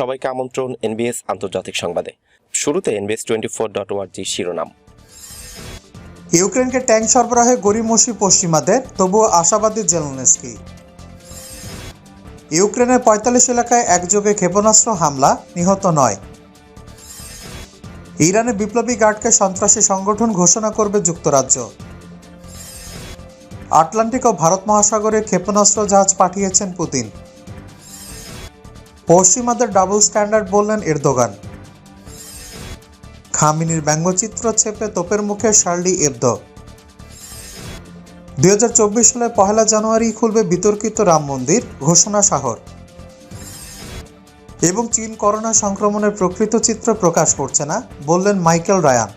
সবাইকে আমন্ত্রণ এনবিএস আন্তর্জাতিক সংবাদে। শুরুতে এনবিএস টোয়েন্টি ফোর ডট ওয়ার্জি শিরোনাম। ইউক্রেনকে ট্যাঙ্ক সরবরাহে গরিমসি পশ্চিমাদের, তবুও আশাবাদী জেলনেস্কি। ইউক্রেনের পঁয়তাল্লিশ এলাকায় একযোগে ক্ষেপণাস্ত্র হামলা, নিহত নয়। ইরানের বিপ্লবী গার্ডকে সন্ত্রাসী সংগঠন ঘোষণা করবে যুক্তরাজ্য। আটলান্টিক ও ভারত মহাসাগরে ক্ষেপণাস্ত্র জাহাজ পাঠিয়েছেন পুতিন। পশ্চিমাদের ডাবল স্ট্যান্ডার্ড বললেন এরদোগান। খামিনির ব্যঙ্গচিত্র ছেপে তোপের মুখে শার্লি এবদো। দুই সালে পহেলা জানুয়ারি খুলবে বিতর্কিত রাম মন্দির, ঘোষণা শাহর এবং চীন করোনা সংক্রমণের প্রকৃত চিত্র প্রকাশ করছে না, বললেন মাইকেল রায়ান।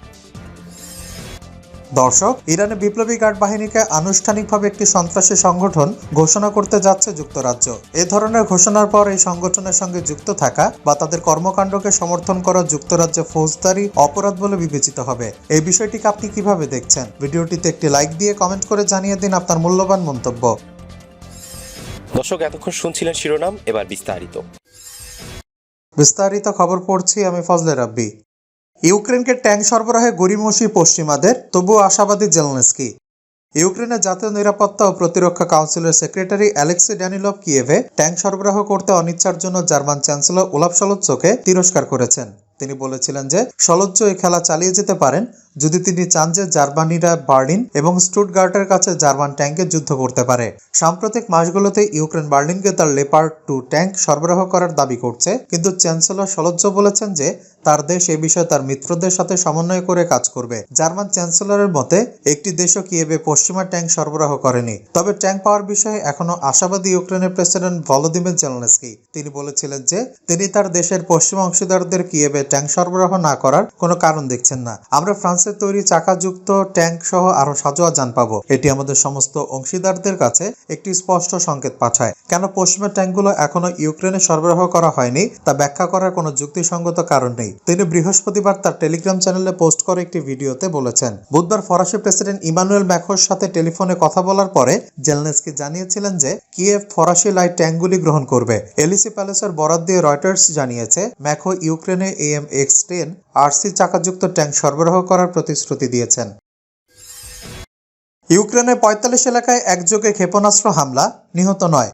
দর্শক ইরানে বিপ্লবী গার্ড বাহিনীকে আনুষ্ঠানিকভাবে একটি সন্ত্রাসী সংগঠন ঘোষণা করতে যাচ্ছে যুক্তরাজ্য। এ ধরনের ঘোষণার পর এই সংগঠনের সঙ্গে যুক্ত থাকা বা তাদের কর্মকাণ্ডকে সমর্থন করা যুক্তরাজ্যে ফৌজদারি অপরাধ বলে বিবেচিত হবে। এই বিষয়টিকে আপনি কীভাবে দেখছেন? ভিডিওটিতে একটি লাইক দিয়ে কমেন্ট করে জানিয়ে দিন আপনার মূল্যবান মন্তব্য। দর্শক এতক্ষণ শুনছিলেন শিরোনাম এবার বিস্তারিত। বিস্তারিত খবর পড়ছি আমি ফজলে রাব্বি। ইউক্রেনকে ট্যাঙ্ক সরবরাহে গরিমসি পশ্চিমাদের, তবুও আশাবাদী জেলনেস্কি। ইউক্রেনের জাতীয় নিরাপত্তা ও প্রতিরক্ষা কাউন্সিলের সেক্রেটারি অ্যালেক্সি ড্যানিলভ কিয়েভে ট্যাঙ্ক সরবরাহ করতে অনিচ্ছার জন্য জার্মান চ্যান্সেলর ওলাফ সলোচ্চকে তিরস্কার করেছেন। তিনি বলেছিলেন যে, সলোচ্চ এই খেলা চালিয়ে যেতে পারেন যদি তিনি চান যে জার্মানিরা বার্লিন এবং স্টুটগার্টের কাছে জার্মান ট্যাঙ্কে যুদ্ধ করতে পারে। সাম্প্রতিক মাসগুলোতে ইউক্রেন বার্লিনকে তার লেপার্ড টু ট্যাঙ্ক সরবরাহ করার দাবি করছে, কিন্তু চ্যান্সেলর সলোচ্চ বলেছেন যে, তার দেশ এ বিষয়ে তার মিত্রদের সাথে সমন্বয় করে কাজ করবে। জার্মান চ্যান্সেলরের মতে, একটি দেশও কিয়েবে পশ্চিমা ট্যাঙ্ক সরবরাহ করেনি। তবে ট্যাঙ্ক পাওয়ার বিষয়ে এখনও আশাবাদী ইউক্রেনের প্রেসিডেন্ট ভলোদিমির জেলনেস্কি। তিনি বলেছিলেন যে, তিনি তার দেশের পশ্চিম অংশীদারদের কিয়েবে ট্যাঙ্ক সরবরাহ না করার কোনো কারণ দেখছেন না। আমরা ফ্রান্সের তৈরি চাকাযুক্ত ট্যাঙ্ক সহ আরও সাজোয়া যান পাবো। এটি আমাদের সমস্ত অংশীদারদের কাছে একটি স্পষ্ট সংকেত পাঠায়। কেন পশ্চিমা ট্যাঙ্কগুলো এখনও ইউক্রেনে সরবরাহ করা হয়নি, তা ব্যাখ্যা করার কোনো যুক্তিসঙ্গত কারণ নেই। তিনি বৃহস্পতিবার তার টেলিগ্রাম চ্যানেলে পোস্ট করে একটি ভিডিওতে বলেছেন, বুধবার ফরাসি প্রেসিডেন্ট ইমানুয়েল ম্যাখোর সাথে টেলিফোনে কথা বলার পরে জেলনেসকি জানিয়েছিলেন যে কিয়েভ ফরাসি লাইট ট্যাঙ্কগুলি গ্রহণ করবে। এলিসি প্যালেসের বরাদ দিয়ে রয়টার্স জানিয়েছে ম্যাখো ইউক্রেনে এএম এক্স টেন আরসি চাকাযুক্ত ট্যাঙ্ক সরবরাহ করার প্রতিশ্রুতি দিয়েছেন। ইউক্রেনের পঁয়তাল্লিশ এলাকায় একযোগে ক্ষেপণাস্ত্র হামলা নিহত নয়।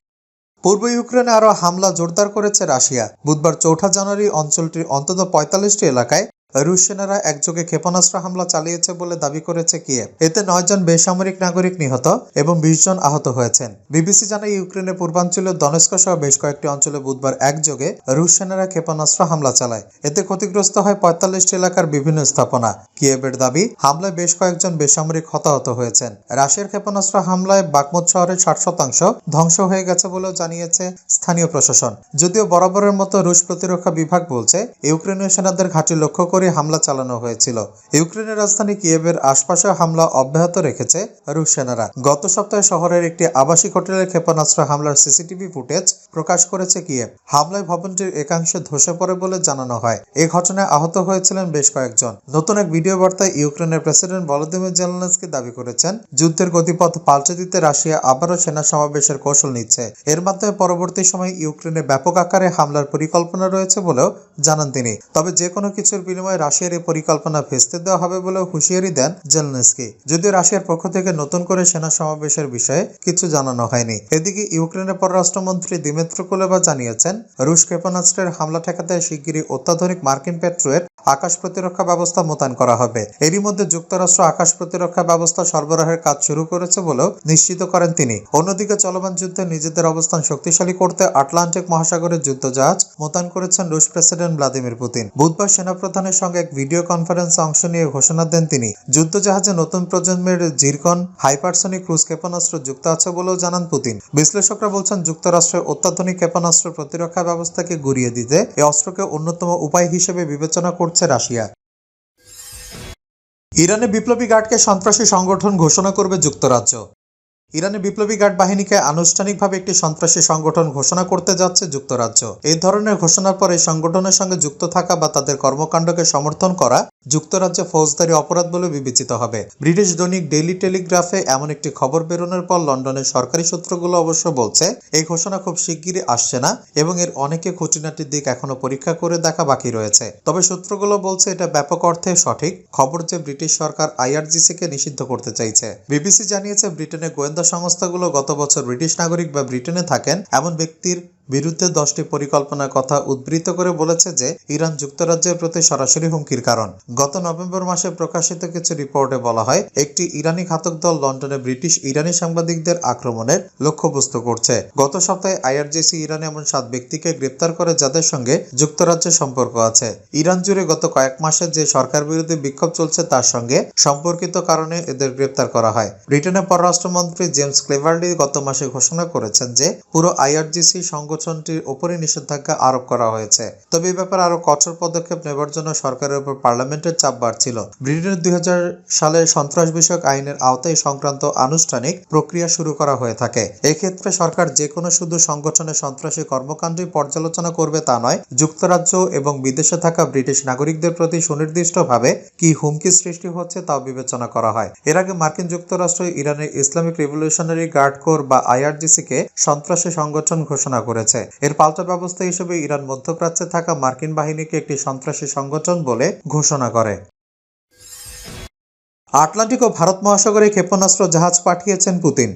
পূর্ব ইউক্রেনে আরও হামলা জোরদার করেছে রাশিয়া। বুধবার চৌঠা জানুয়ারি অঞ্চলটির অন্তত পঁয়তাল্লিশটি এলাকায় রুশ সেনারা একযোগে ক্ষেপণাস্ত্র হামলা চালিয়েছে বলে দাবি করেছে কিয়েভ। এতে নয়জন বেসামরিক নাগরিক নিহত এবং বিশ জন আহত হয়েছেন। বিবিসি জানায়, ইউক্রেনের পূর্বাঞ্চলীয় দনেস্ক সহ বেশ কয়েকটি অঞ্চলে বুধবার একযোগে রুশ সেনারা ক্ষেপণাস্ত্র হামলা চালায়। এতে ক্ষতিগ্রস্ত হয় পঁয়তাল্লিশটি এলাকার বিভিন্ন স্থাপনা। কিয়েভের দাবি, হামলায় বেশ কয়েকজন বেসামরিক হতাহত হয়েছেন। রাশিয়ার ক্ষেপণাস্ত্র হামলায় বাকমুত শহরের ষাট শতাংশ ধ্বংস হয়ে গেছে বলেও জানিয়েছে স্থানীয় প্রশাসন। যদিও বরাবরের মতো রুশ প্রতিরক্ষা বিভাগ বলছে, ইউক্রেনীয় সেনাদের ঘাঁটি লক্ষ্য করে হামলা চালানো হয়েছিল। ইউক্রেনের রাজধানী কিয়েভের আশপাশে হামলা অব্যাহত রেখেছে রুশ সেনারা। গত সপ্তাহে শহরের একটি আবাসিক হোটেলে ক্ষেপণাস্ত্র হামলার সিসিটিভি ফুটেজ প্রকাশ করেছে কিয়েভ। হামলায় ভবনটির একাংশ ধসে পড়ে বলে জানানো হয়। এ ঘটনায় আহত হয়েছিলেন বেশ কয়েকজন। নতুন এক ভিডিও বার্তায় ইউক্রেনের প্রেসিডেন্ট ভলোদিমির জেলেনস্কি দাবি করেছেন, যুদ্ধের গতিপথ পাল্টে দিতে রাশিয়া আবারও সেনা সমাবেশের কৌশল নিচ্ছে। এর মাধ্যমে পরবর্তী সময়ে ইউক্রেনে ব্যাপক আকারে হামলার পরিকল্পনা রয়েছে বলেও জানান তিনি। তবে যে কোনো কিছুর বিনিময়ে রাশিয়ার এই পরিকল্পনা ভেস্তে দেওয়া হবে বলেও হুঁশিয়ারি দেন জেলনেস্কি। যদিও রাশিয়ার পক্ষ থেকে নতুন করে সেনা সমাবেশের বিষয়ে কিছু জানানো হয়নি। এদিকে ইউক্রেনের পররাষ্ট্রমন্ত্রী দিমেত্র কুলেবা জানিয়েছেন, রুশ ক্ষেপণাস্ত্রের হামলা ঠেকাতে শিগগিরই অত্যাধুনিক মার্কিন পেট্রোয়েট আকাশ প্রতিরক্ষা ব্যবস্থা মোতায়েন করা হবে। এরই মধ্যে যুক্তরাষ্ট্র আকাশ প্রতিরক্ষা ব্যবস্থা সরবরাহের কাজ শুরু করেছে বলেও নিশ্চিত করেন তিনি। অন্যদিকে চলমান যুদ্ধে নিজেদের অবস্থান শক্তিশালী করতে আটলান্টিক মহাসাগরের যুদ্ধজাহাজ মোতায়েন করেছেন রুশ প্রেসিডেন্ট ভ্লাদিমির পুতিন। বুধবার সেনাপ্রধানের সঙ্গে এক ভিডিও কনফারেন্সে অংশ নিয়ে ঘোষণা দেন তিনি। যুদ্ধজাহাজে নতুন প্রজন্মের জিরকন, হাইপারসনিক ক্রুজ ক্ষেপণাস্ত্র যুক্ত আছে বলেও জানান পুতিন। বিশ্লেষকরা বলছেন যুক্তরাষ্ট্রের অত্যাধুনিক ক্ষেপণাস্ত্র প্রতিরক্ষা ব্যবস্থাকে গুরিয়ে দিতে এই অস্ত্রকে অন্যতম উপায় হিসেবে বিবেচনা করছে রাশিয়া। ইরানে বিপ্লবী গার্ডকে সন্ত্রাসী সংগঠন ঘোষণা করবে যুক্তরাজ্য। ইরানের বিপ্লবী গার্ড বাহিনীকে আনুষ্ঠানিকভাবে একটি সন্ত্রাসী সংগঠন ঘোষণা করতে যাচ্ছে যুক্তরাজ্য। এই ধরনের ঘোষণার পর সংগঠনের সঙ্গে যুক্ত থাকা বা তাদের কর্মকাণ্ডকে সমর্থন করা যুক্তরাজ্যে ফৌজদারি অপরাধ বলে বিবেচিত হবে। ব্রিটিশ দৈনিক ডেইলি টেলিগ্রাফে এমন একটি খবর বেরোনোর পর লন্ডনের সরকারি সূত্রগুলো অবশ্য বলছে, এই ঘোষণা খুব শিগগিরই আসছে না এবং এর অনেকে খুঁটিনাটির দিক এখনও পরীক্ষা করে দেখা বাকি রয়েছে। তবে সূত্রগুলো বলছে এটা ব্যাপক অর্থে সঠিক খবর যে ব্রিটিশ সরকার আইআরজিসি কে নিষিদ্ধ করতে চাইছে। বিবিসি জানিয়েছে ব্রিটেনের গোয়েন্দা সংস্থাগুলো গত বছর ব্রিটিশ নাগরিক বা ব্রিটেনে থাকেন এমন ব্যক্তির বিরুদ্ধে দশটি পরিকল্পনার কথা উদ্ধৃত করে বলেছে যে, ইরান যুক্তরাজ্যের প্রতি সরাসরি হুমকির কারণ। গত নভেম্বর মাসে প্রকাশিত কিছু রিপোর্টে বলা হয়, একটি ইরানি ঘাতক দল লন্ডনে ব্রিটিশ ইরানি সাংবাদিকদের আক্রমণের লক্ষ্যবস্তু করছে। গত সপ্তাহে আইআরজিসি ইরানে এমন সাত ব্যক্তিকে গ্রেপ্তার করে যাদের সঙ্গে যুক্তরাজ্যের সম্পর্ক আছে। ইরান জুড়ে গত কয়েক মাসে যে সরকার বিরোধী বিক্ষোভ চলছে তার সঙ্গে সম্পর্কিত কারণে এদের গ্রেপ্তার করা হয়। ব্রিটেনের পররাষ্ট্রমন্ত্রী জেমস ক্লেভারলি গত মাসে ঘোষণা করেছেন যে, পুরো আইআরজিসি সংগঠনটির উপরে নিষেধাজ্ঞা আরোপ করা হয়েছে। তবে এই ব্যাপারে আরও কঠোর পদক্ষেপ নেবার জন্য সরকারের উপর পার্লামেন্টের চাপ বাড়ছিল। ব্রিটেনের দুই সালে সন্ত্রাস বিষয়ক আইনের আওতায় সংক্রান্ত আনুষ্ঠানিক প্রক্রিয়া শুরু করা হয়ে থাকে। এক্ষেত্রে সরকার যে কোনো শুধু সংগঠনের সন্ত্রাসী কর্মকাণ্ডই পর্যালোচনা করবে তা নয়, যুক্তরাজ্য এবং বিদেশে থাকা ব্রিটিশ নাগরিকদের প্রতি সুনির্দিষ্টভাবে কি হুমকি সৃষ্টি হচ্ছে তাও বিবেচনা করা হয়। এর আগে মার্কিন যুক্তরাষ্ট্র ইরানের ইসলামিক রেভলিউশনারি গার্ড কোর বা আইআরজিসি কে সন্ত্রাসী সংগঠন ঘোষণা করেছে। এর পাল্টা ব্যবস্থা হিসেবে ইরান মধ্যপ্রাচ্যে থাকা মার্কিন বাহিনীকে একটি সন্ত্রাসী সংগঠন বলে ঘোষণা করে। আটলান্টিক ও ভারত মহাসাগরে ক্ষেপণাস্ত্র জাহাজ পাঠিয়েছেন পুতিন।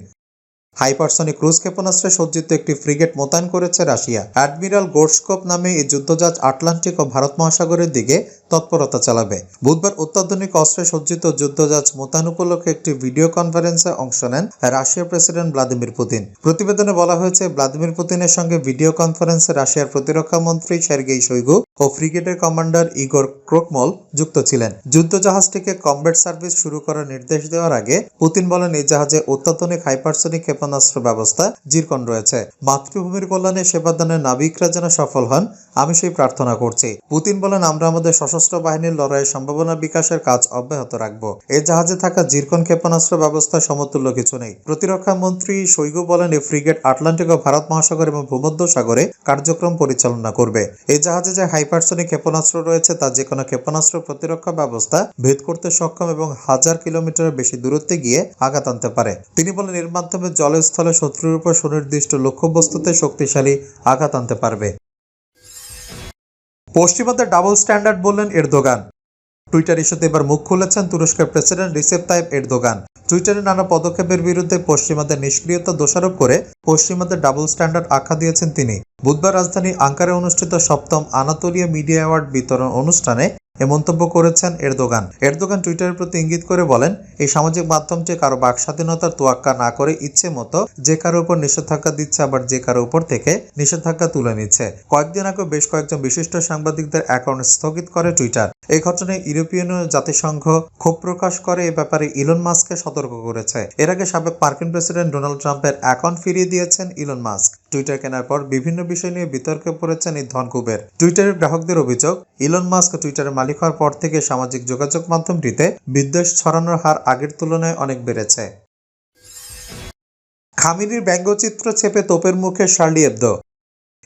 হাইপারসনিক ক্রুজ ক্ষেপণাস্ত্রে সজ্জিত একটি ফ্রিগেট মোতায়েন করেছে রাশিয়া। অ্যাডমিরাল গোর্সকোপ নামে এই যুদ্ধজাহাজ আটলান্টিক ও ভারত মহাসাগরের দিকে তৎপরতা চালাবে। বুধবার অত্যাধুনিক অস্ত্রে সজ্জিত যুদ্ধজাহাজ মোতায়েন উপলক্ষে একটি ভিডিও কনফারেন্সে অংশ নেন রাশিয়ার প্রেসিডেন্ট ভ্লাদিমির পুতিন। প্রতিবেদনে বলা হয়েছে, ভ্লাদিমির পুতিনের সঙ্গে ভিডিও কনফারেন্সে রাশিয়ার প্রতিরক্ষা মন্ত্রী সের্গেই শৈগু ও ফ্রিগেটের কমান্ডার ইগোর ক্রোকমল যুক্ত ছিলেন। যুদ্ধজাহাজটিকে কমব্যাট সার্ভিস শুরু করার নির্দেশ দেওয়ার আগে পুতিন বলেন, এই জাহাজে অত্যাধুনিক হাইপারসনিক ক্ষেপণাস্ত্র ব্যবস্থা জিরকন রয়েছে। মাতৃভূমির কল্যাণে সেবাদানের নাবিকরা যেন সফল হন, আমি সেই প্রার্থনা করছি। পুতিন বলেন, আমরা আমাদের সশস্ত্র বাহিনীর লড়াইয়ের সম্ভাবনা বিকাশের কাজ অব্যাহত রাখব। এই জাহাজে থাকা জিরকন ক্ষেপণাস্ত্র ব্যবস্থা সমতুল্য কিছু নেই। প্রতিরক্ষা মন্ত্রী শৈগু বলেন এই ফ্রিগেট আটলান্টিক ও ভারত মহাসাগর এবং ভূমধ্য সাগরে কার্যক্রম পরিচালনা করবে। এই জাহাজে যে হাইপারসনিক ক্ষেপণাস্ত্র রয়েছে, তা যে কোনো ক্ষেপণাস্ত্র প্রতিরক্ষা ব্যবস্থা ভেদ করতে সক্ষম এবং হাজার কিলোমিটারের বেশি দূরত্বে গিয়ে আঘাত আনতে পারে। তিনি বলেন, এর মাধ্যমে জলস্থলে শত্রুর উপর সুনির্দিষ্ট লক্ষ্যবস্তুতে শক্তিশালী আঘাত আনতে পারবে। পশ্চিমাদের ডাবল স্ট্যান্ডার্ড বললেন এরদোগান। টুইটার ইস্যুতে এবার মুখ খুলেছেন তুরস্কের প্রেসিডেন্ট রিসেপ তাইব এরদোগান। টুইটারে নানা পদক্ষেপের বিরুদ্ধে পশ্চিমাদের নিষ্ক্রিয়তা দোষারোপ করে পশ্চিমাদের ডাবল স্ট্যান্ডার্ড আখ্যা দিয়েছেন তিনি। বুধবার রাজধানী আঙ্কারে অনুষ্ঠিত সপ্তম আনাতোলিয়া মিডিয়া অ্যাওয়ার্ড বিতরণ অনুষ্ঠানে এ মন্তব্য করেছেন এরদোগান। এরদোগান টুইটারের প্রতি ইঙ্গিত করে বলেন, এই সামাজিক মাধ্যমটি কারও বাক স্বাধীনতার তোয়াক্কা না করে ইচ্ছে মতো যে কারও উপর নিষেধাজ্ঞা দিচ্ছে আবার যে কারও উপর থেকে নিষেধাজ্ঞা তুলে নিচ্ছে। কয়েকদিন আগে বেশ কয়েকজন বিশিষ্ট সাংবাদিকদের অ্যাকাউন্ট স্থগিত করে টুইটার। এই ঘটনায় ইউরোপিয়ান জাতিসংঘ ক্ষোভ প্রকাশ করে, এ ব্যাপারে ইলন মাস্ককে সতর্ক করেছে। এর আগে সাবেক মার্কিন প্রেসিডেন্ট ডোনাল্ড ট্রাম্পের অ্যাকাউন্ট ফিরিয়ে দিয়েছেন ইলন মাস্ক। টুইটার কেনার পর বিভিন্ন বিষয় নিয়ে বিতর্কে পড়েছেন এই ধনকুবের টুইটারের গ্রাহকদের অভিযোগ, ইলন মাস্ক টুইটারের মালিক হওয়ার পর থেকে সামাজিক যোগাযোগ মাধ্যমটিতে বিদ্বেষ ছড়ানোর হার আগের তুলনায় অনেক বেড়েছে। খামিনির ব্যঙ্গচিত্র ছেপে তোপের মুখে শার্লি এবদো।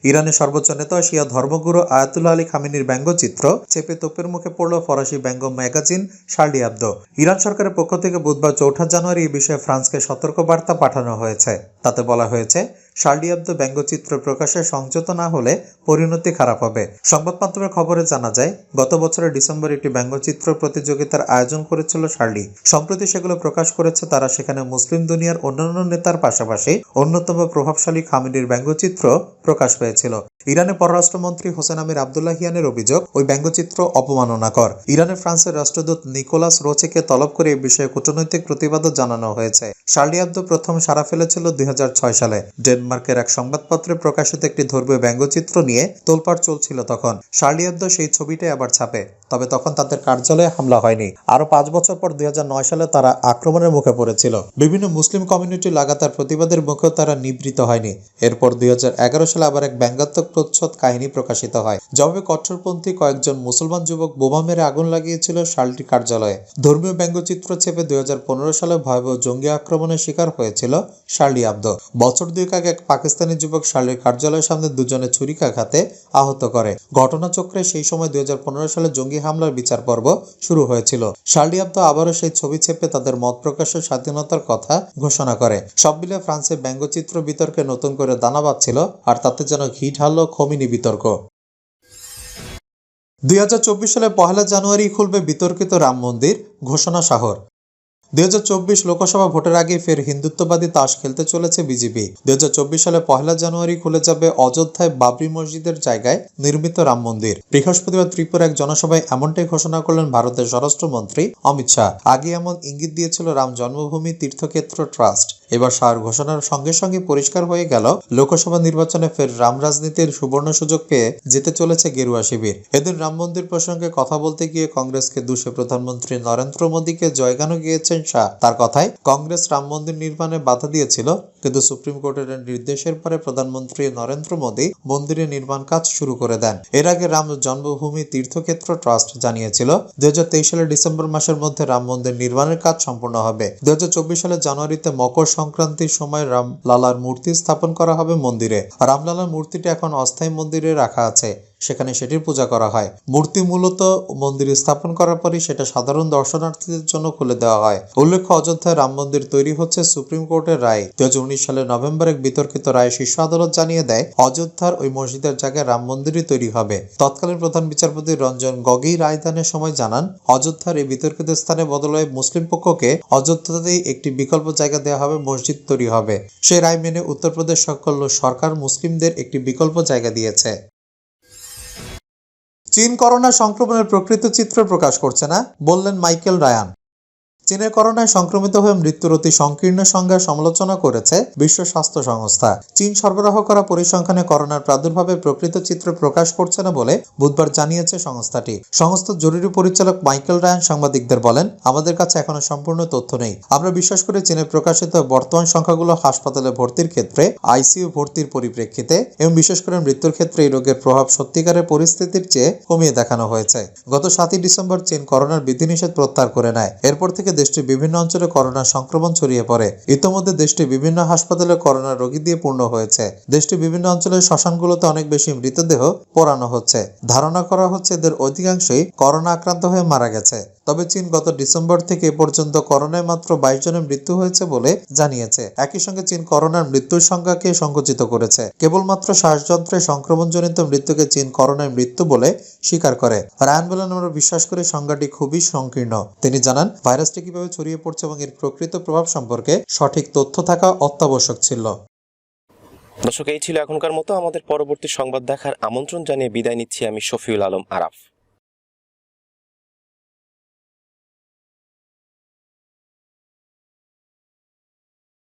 ইরানের সর্বোচ্চ নেতা শিয়া ধর্মগুরু আয়াতুল্লাহ আলী খামিনির ব্যঙ্গচিত্র চেপে তোপের মুখে পড়ল ফরাসি ব্যঙ্গ ম্যাগাজিন শার্লি আবদো ইরান সরকারের পক্ষ থেকে বুধবার চৌঠা জানুয়ারি এই বিষয়ে ফ্রান্সকে সতর্ক বার্তা পাঠানো হয়েছে। তাতে বলা হয়েছে শার্লি আবদো ব্যঙ্গচিত্র প্রকাশে সংযত না হলে পরিণতি খারাপ হবে। সংবাদ মাধ্যমের খবরে জানা যায়, গত বছরের ডিসেম্বর একটি ব্যঙ্গচিত্র প্রতিযোগিতার আয়োজন করেছিল শার্লি সম্প্রতি সেগুলো প্রকাশ করেছে তারা সেখানে মুসলিম দুনিয়ার অন্যান্য নেতার পাশাপাশি অন্যতম প্রভাবশালী খামিনির ব্যঙ্গচিত্র প্রকাশ পেয়েছিল। ইরানের পররাষ্ট্রমন্ত্রী হোসেন আমির আবদুল্লাহিয়ানের অভিযোগ, ওই ব্যঙ্গচিত্র অপমাননাকর। ইরানে ফ্রান্সের রাষ্ট্রদূত নিকোলাস রোচেকে তলব করে এই বিষয়ে কূটনৈতিক প্রতিবাদও জানানো হয়েছে। শার্লি আবদো প্রথম সারা ফেলেছিল দুই হাজার ছয় সালে। ডেনমার্কের এক সংবাদপত্রে প্রকাশিত একটি ধর্মীয় ব্যঙ্গচিত্র নিয়ে তোলপাড় চলছিল তখন। শার্লি আবদো সেই ছবিটাই আবার ছাপে, তবে তখন তাদের কার্যালয়ে হামলা হয়নি। আরও পাঁচ বছর পর দুই সালে তারা আক্রমণের মুখে পড়েছিল। বিভিন্ন মুসলিম কমিউনিটি লাগাতার প্রতিবাদের মুখেও তারা নিবৃত হয়নি। এরপর দুই সালে আবার এক ব্যঙ্গাত্মক প্রচ্ছদ কাহিনী প্রকাশিত হয় জবাবে কট্টরপন্থী কয়েকজন মুসলমান যুবক বোমা মেরে আগুন লাগিয়েছিল শালটি কার্যালয়ে। ধর্মীয় ব্যঙ্গচিত্র চেপে দুই সালে ভয়াবহ জঙ্গি আক্রমণের শিকার হয়েছিল শার্লি আব্দো বছর দুয়েক আগে এক পাকিস্তানি যুবক শার্লির কার্যালয়ের সামনে দুজনে ছুরিকাঘাতে আহত করে। ঘটনাচক্রে সেই সময় দুই সালে জঙ্গি হামলার বিচার পর্ব শুরু হয়েছিল। শার্লি আব্দো আবারও সেই ছবি চেপে তাদের মত প্রকাশের স্বাধীনতার কথা ঘোষণা করে। সব মিলে ফ্রান্সে ব্যঙ্গচিত্র বিতর্কে নতুন করে দানা বাঁধছিল আর তাতে যেন ঘি ঢাললো খমিনি বিতর্ক। দুই হাজার চব্বিশ সালে পহেলা জানুয়ারি খুলবে বিতর্কিত রাম মন্দির, ঘোষণা শাহর। দুই হাজার চব্বিশ লোকসভা ভোটের আগে ফের হিন্দুত্ববাদী তাস খেলতে চলেছে বিজেপি। দুই হাজার চব্বিশ সালে পহেলা জানুয়ারি খুলে যাবে অযোধ্যায় বাবরি মসজিদের জায়গায় নির্মিত রাম মন্দির। বৃহস্পতিবার ত্রিপুরা এক জনসভায় এমনটাই ঘোষণা করলেন ভারতের স্বরাষ্ট্রমন্ত্রী অমিত শাহ। আগে এমন ইঙ্গিত দিয়েছিল রাম জন্মভূমি তীর্থক্ষেত্র ট্রাস্ট। এবার সার ঘোষণার সঙ্গে সঙ্গে পরিষ্কার হয়ে গেল লোকসভা নির্বাচনে ফের রাম রাজনীতির সুবর্ণ সুযোগ পেয়ে যেতে চলেছে গেরুয়া শিবির। এদিন রাম মন্দির প্রসঙ্গে কথা বলতে গিয়ে কংগ্রেসকে দুষে প্রধানমন্ত্রী নরেন্দ্র মোদীকে জয়গানও গিয়েছেন শাহ তার কথায়, কংগ্রেস রাম মন্দির নির্মাণে বাধা দিয়েছিল, কিন্তু সুপ্রিম কোর্টের নির্দেশের পরে প্রধানমন্ত্রী নরেন্দ্র মোদী মন্দিরের নির্মাণ কাজ শুরু করে দেন। এর আগে রাম জন্মভূমি তীর্থক্ষেত্র ট্রাস্ট জানিয়েছিল দুই হাজার তেইশ সালের ডিসেম্বর মাসের মধ্যে রাম মন্দির নির্মাণের কাজ সম্পূর্ণ হবে। দু হাজার চব্বিশ সালের জানুয়ারিতে মকর সংক্রান্তির সময় রাম লালার মূর্তি স্থাপন করা হবে মন্দিরে। রামলালার মূর্তিটি এখন অস্থায়ী মন্দিরে রাখা আছে। সেখানে সেটির পূজা করা হয়। মূর্তি মূলত মন্দির স্থাপন করার পরই সেটা সাধারণ দর্শনার্থীদের জন্য খুলে দেওয়া হয়। উল্লেখ্য, অযোধ্যায় রাম মন্দির তৈরি হচ্ছে সুপ্রিম কোর্টের রায়। দুই সালের নভেম্বর এক বিতর্কিত রায় শীর্ষ আদালত জানিয়ে দেয়, অযোধ্যার ওই মসজিদের জায়গায় রাম মন্দিরই তৈরি হবে। তৎকালীন প্রধান বিচারপতি রঞ্জন গগি রায়দানের সময় জানান, অযোধ্যার এই বিতর্কিত স্থানে বদলে মুসলিম পক্ষকে অযোধ্যাতেই একটি বিকল্প জায়গা দেওয়া হবে, মসজিদ তৈরি হবে। সেই রায় মেনে উত্তরপ্রদেশ সকল সরকার মুসলিমদের একটি বিকল্প জায়গা দিয়েছে। চীন করোনা সংক্রমণের প্রকৃত চিত্র প্রকাশ করছে না বললেন মাইকেল রায়ান। চীনের করোনায় সংক্রমিত হয়ে মৃত্যুর অতি সংকীর্ণ সংজ্ঞা সমালোচনা করেছে বিশ্ব স্বাস্থ্য সংস্থা। চীন সরবরাহ করা পরিসংখ্যানে করোনার প্রাদুর্ভাবের প্রকৃত চিত্র প্রকাশ করছে না বলে বুধবার জানিয়েছে সংস্থাটি। সংস্থার জরুরি পরিচালক মাইকেল রায়ান সাংবাদিকদের বলেন, আমাদের কাছে এখনও সম্পূর্ণ তথ্য নেই। আমরা বিশ্বাস করি চীনে প্রকাশিত বর্তমান সংখ্যাগুলো হাসপাতালে ভর্তির ক্ষেত্রে, আইসিইউ ভর্তির পরিপ্রেক্ষিতে এবং বিশেষ করে মৃত্যুর ক্ষেত্রে এই রোগের প্রভাব সত্যিকারের পরিস্থিতির চেয়ে কমিয়ে দেখানো হয়েছে। গত সাতই ডিসেম্বর চীন করোনার বিধিনিষেধ প্রত্যাহার করে নেয়। এরপর থেকে দেশটির বিভিন্ন অঞ্চলে করোনা সংক্রমণ ছড়িয়ে পড়ে। ইতোমধ্যে দেশটির বিভিন্ন হাসপাতালে করোনা রোগী দিয়ে পূর্ণ হয়েছে। দেশটির বিভিন্ন অঞ্চলের শ্মশানগুলোতে অনেক বেশি মৃতদেহ পোড়ানো হচ্ছে। ধারণা করা হচ্ছে এদের অধিকাংশই করোনা আক্রান্ত হয়ে মারা গেছে। তবে চীন গত ডিসেম্বর থেকে এ পর্যন্ত করোনায় মাত্র বাইশ জনের মৃত্যু হয়েছে বলে জানিয়েছে। একই সঙ্গে চীন করোনার মৃত্যুর সংখ্যাকে সংকুচিত করেছে। কেবলমাত্র শ্বাসযন্ত্রে সংক্রমণজনিত মৃত্যুকে চীন করোনায় মৃত্যু বলে স্বীকার করে। রায়ান বলেন আমরা বিশ্বাস করি সংখ্যাটি খুবই সংকীর্ণ। তিনি জানান, ভাইরাসটি কীভাবে ছড়িয়ে পড়ছে এবং এর প্রকৃত প্রভাব সম্পর্কে সঠিক তথ্য থাকা অত্যাবশ্যক ছিল। দর্শক, এই ছিল এখনকার মতো। আমাদের পরবর্তী সংবাদ দেখার আমন্ত্রণ জানিয়ে বিদায় নিচ্ছি আমি শফিউল আলম আরাফ।